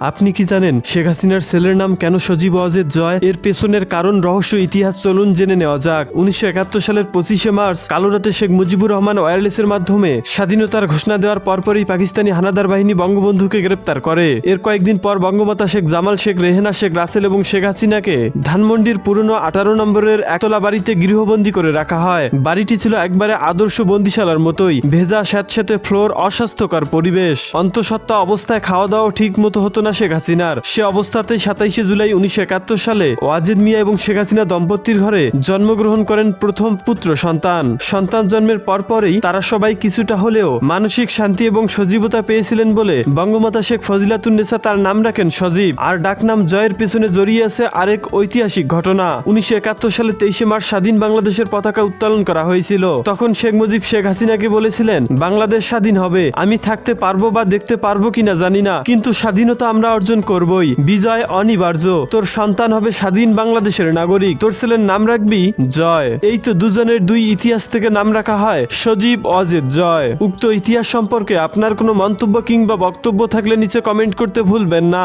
আপনি কি জানেন শেখ হাসিনার ছেলের নাম কেন সজীব অজেদ জয়? এর পেছনের কারণ, রহস্য, ইতিহাস চলুন জেনে নেওয়া যাক। উনিশশো একাত্তর সালের পঁচিশে মার্চ কালোরাতে শেখ মুজিবুর রহমান ওয়্যারলেসের মাধ্যমে স্বাধীনতার ঘোষণা দেওয়ার পরপরই পাকিস্তানি হানাদার বাহিনী বঙ্গবন্ধুকে গ্রেপ্তার করে। এর কয়েকদিন পর বঙ্গমাতা শেখ জামাল শেখ, রেহেনা শেখ রাসেল এবং শেখ হাসিনাকে ধানমন্ডির পুরনো আঠারো নম্বরের একতলা বাড়িতে গৃহবন্দী করে রাখা হয়। বাড়িটি ছিল একবারে আদর্শ বন্দিশালার মতোই, ভেজা স্যাঁতস্যাঁতে ফ্লোর, অস্বাস্থ্যকর পরিবেশ। অন্তঃসত্ত্বা অবস্থায় খাওয়া দাওয়া ঠিক মতো হতো না শেখ হাসিনার। সে অবস্থাতে সাতাইশে জুলাই উনিশশো একাত্তর সালে ওয়াজেদ মিয়া এবং শেখ হাসিনা দম্পতির ঘরে জন্মগ্রহণ করেন প্রথম পুত্র সন্তান। সন্তান জন্মের পরপরই তারা সবাই কিছুটা হলেও মানসিক শান্তি এবং সজীবতা পেয়েছিলেন বলে বঙ্গমাতা শেখ ফজিলাতুন্নেসা তার নাম রাখেন সজীব। আর ডাকনাম জয়ের পেছনে জড়িয়ে আছে আরেক ঐতিহাসিক ঘটনা। উনিশশো একাত্তর সালে তেইশে মার্চ স্বাধীন বাংলাদেশের পতাকা উত্তোলন করা হয়েছিল। তখন শেখ মুজিব শেখ হাসিনাকে বলেছিলেন, বাংলাদেশ স্বাধীন হবে। আমি থাকতে পারব বা দেখতে পারব কিনা জানি না। কিন্তু স্বাধীনতা আমরা অর্জন করবই। বিজয় অনিবার্য। তোর সন্তান হবে স্বাধীন বাংলাদেশের নাগরিক। তোর ছেলের নাম রাখবি জয়। এই তো দুজনের দুই ইতিহাস থেকে নাম রাখা হয় সজীব অজিত জয়। উক্ত ইতিহাস সম্পর্কে আপনার কোনো মন্তব্য কিংবা বক্তব্য থাকলে নিচে কমেন্ট করতে ভুলবেন না।